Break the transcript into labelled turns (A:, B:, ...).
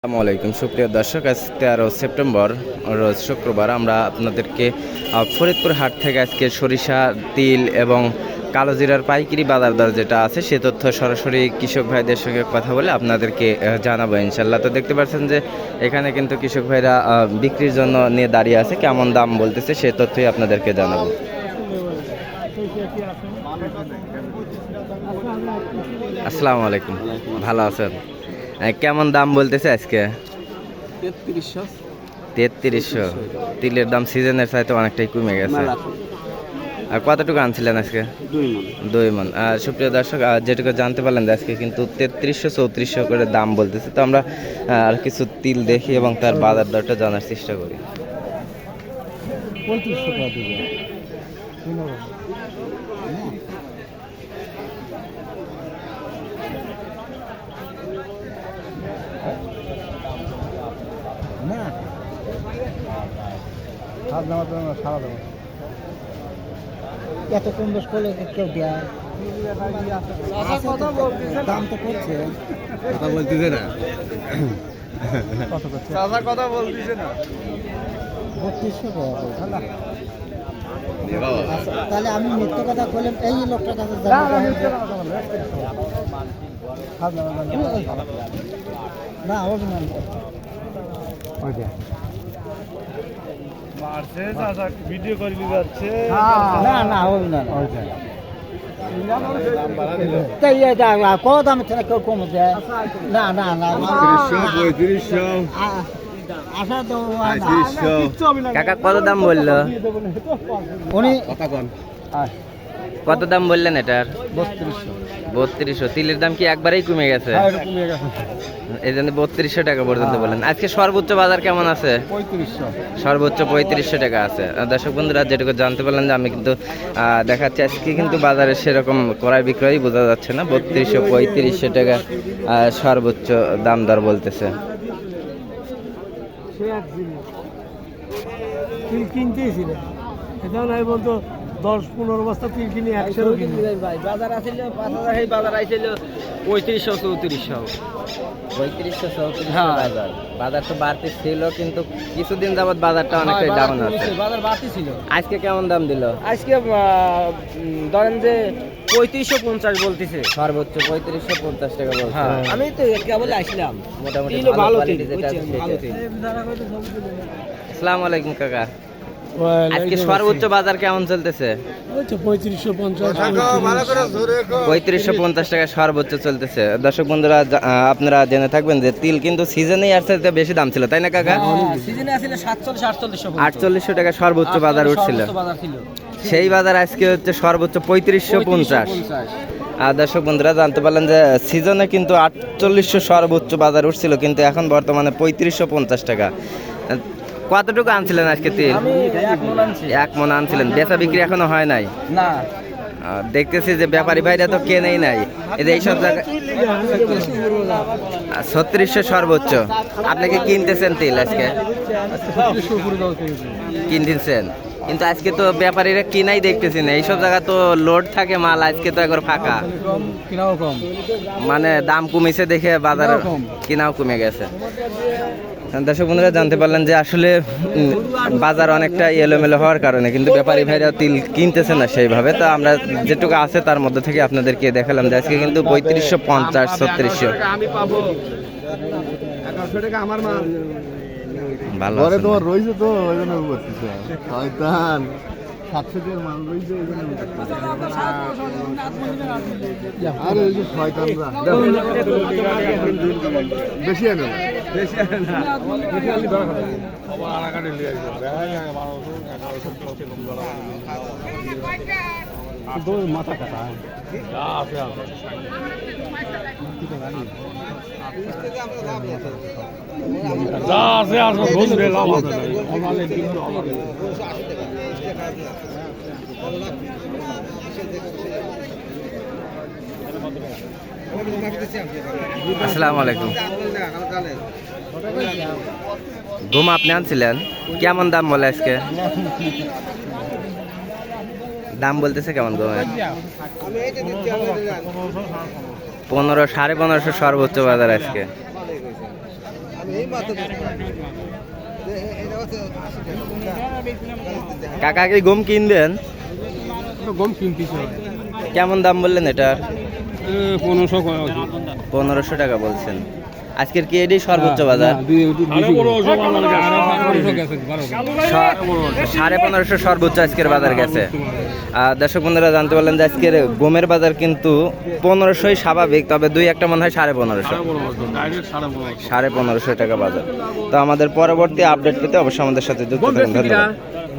A: আসসালামু আলাইকুম। সুপ্রিয় দর্শক, আজ তেরো সেপ্টেম্বর, রোজ শুক্রবার। আমরা আপনাদেরকে ফরিদপুর হাট থেকে আজকে সরিষা, তিল এবং কালো জিরার পাইকারি বাজার দর যেটা আছে, সে তথ্য সরাসরি কৃষক ভাইদের সঙ্গে কথা বলে আপনাদেরকে জানাব ইনশাল্লাহ তো দেখতে পাচ্ছেন যে এখানে কিন্তু কৃষক ভাইরা বিক্রির জন্য নিয়ে দাঁড়িয়ে আছে, কেমন দাম বলতেছে সে তথ্যই আপনাদেরকে জানাব। আসসালামু আলাইকুম। ভালো আছেন? কেমন দাম বলতেছে আজকে?
B: তেত্রিশশো।
A: তেত্রিশশো। তিলের দাম সিজনের চাইতে অনেকটাই কমে গেছে। আর কতটুকু আনছিলেন আজকে?
B: দুই মন।
A: আর সুপ্রিয় দর্শক যেটুকু জানতে পারলেন যে আজকে কিন্তু তেত্রিশশো চৌত্রিশশো করে দাম বলতেছে। তো আমরা আর কিছু তিল দেখি এবং তার বাজার দরটা জানার চেষ্টা করি।
B: টাকা না? হাত নামা তো সারা দেবো। এত কম বেশ করলে কেউ দেয়? দাম তো করছে
C: কথা বলতেছে না। চাচা কথা বলতেছে না।
B: বত্রিশশো টাকা বলছে না আচ্ছা, তাহলে আমি মিথ্যে কথা বললাম এই লোকটার কাছে না অভিমান কত দাম কেউ কম না না না
A: কাকা কত দাম বলল?
B: উনি
C: কথা কন।
A: কত দাম বললেন এটার?
B: বত্রিশশো।
A: তিলের দাম কি একবারেই কমে গেছে? এই জন্য বত্রিশশো টাকা পর্যন্ত বললেন। আজকে সর্বোচ্চ বাজার কেমন আছে? সর্বোচ্চ পঁয়ত্রিশশো টাকা আছে। দর্শক বন্ধুরা যেটুকু জানতে পারলেন যে আমি কিন্তু দেখাচ্ছি আজকে কিন্তু বাজারে সেরকম ক্রয় বিক্রয় বোঝা যাচ্ছে না। বত্রিশশো পঁয়ত্রিশশো টাকা সর্বোচ্চ দাম দর বলতেছে।
D: তিল কিনতেছিল এটা নাই বলতো দশ পনেরো বস্তা তিল কিনে একশো
A: বাজার আসলে পাঁচ হাজার এই বাজার আইছিল পঁয়ত্রিশশো চৌত্রিশশো পঁয়ত্রিশশো চৌত্রিশশো
D: হ্যাঁ।
A: বাজার বাজার তো বাড়তি ছিল কিন্তু কিছুদিন যাবত বাজারটা অনেকটাই ডাউন আছে।
D: বাজার বাড়তি ছিল।
A: আজকে কেমন দাম দিল?
D: আজকে ধরেন যে পঁয়ত্রিশশো পঞ্চাশ বলতেছে।
A: সর্বোচ্চ পঁয়ত্রিশশো পঞ্চাশ টাকা বলছে।
D: হ্যাঁ আমি তো কেবল আসলাম।
A: মোটামুটি ভালো আসসালামু আলাইকুম কাকা। আজকে সর্বোচ্চ বাজার কেমন চলতেছে?
D: পঁয়ত্রিশশো পঞ্চাশ।
A: টাকা সর্বোচ্চ চলতেছে। দর্শক বন্ধুরা আপনারা জেনে থাকবেন যে তিল কিন্তু সিজনেই চাইতে বেশি দাম ছিল তাই না কাকা?
D: সিজনে আসলে সাতচল্লিশ আটচল্লিশশো
A: আটচল্লিশশো টাকা সর্বোচ্চ বাজার উঠছিল। সেই বাজার আজকে হচ্ছে সর্বোচ্চ পঁয়ত্রিশশো পঞ্চাশ। আর দর্শক বন্ধুরা জানতে পারলেন যে সিজনে কিন্তু আটচল্লিশশো সর্বোচ্চ বাজার উঠছিল কিন্তু এখন বর্তমানে পঁয়ত্রিশশো পঞ্চাশ টাকা। কতটুকু আনছিলেন আজকে তিল?
D: এক মন
A: আনছিলেন। বেচা বিক্রি এখনও হয় নাই?
D: না।
A: দেখতেছি যে ব্যাপারী ভাইরা তো কেনেই নাই। এইসব জায়গায় ছত্রিশশো সর্বোচ্চ। আপনি কি কিনতেছেন তিল আজকে? কিনতেছেন? কিন্তু আজকে তো ব্যাপারীরা কিনাই দেখতেছি না। এইসব জায়গা তো লোড থাকে মাল আজকে তো একবার ফাঁকা। মানে দাম কমেছে দেখে বাজার।
D: কিনাও কমে
A: গেছে। দর্শক বন্ধুরা জানতে পারলেন যে আসলে বাজার অনেকটা এলোমেলো হওয়ার কারণে কিন্তু ব্যাপারী ভাইরা তিল কিনতেছে না সেইভাবে। তো আমরা যেটুকু আছে তার মধ্যে থেকে আপনাদেরকে দেখালাম যে আজকে কিন্তু পঁয়ত্রিশশো পঞ্চাশ ছত্রিশশো। ভালো
C: তোমার রয়েছে তো ওই জন্য শয়তান বেশি আনে না।
D: মাথা কাটা
A: আসসালামু আলাইকুম। ঘুম আপনি আনছিলেন? কেমন দাম বলে আজকে? দাম বলতেছে কেমন গমের পনেরো সাড়ে পনেরোশো সর্বোচ্চ বাজার আজকে। কাকা কি গম কিনবেন?
D: গম কিনতেছে
A: কেমন দাম বললেন এটার?
D: পনেরোশো
A: পনেরোশো টাকা বলছেন। আজকের কি এটাই সর্বোচ্চ বাজার? সাড়ে পনেরোশো সর্বোচ্চ আজকের বাজার। গেছে আর দর্শক বন্ধুরা জানতে পারলেন যে আজকের গমের বাজার কিন্তু পনেরোশোই স্বাভাবিক তবে দুই একটা মনে হয় সাড়ে পনেরোশো। সাড়ে পনেরোশো টাকা বাজার। তো আমাদের পরবর্তী আপডেট পেতে অবশ্যই আমাদের সাথে যুক্ত থাকুন। ধন্যবাদ।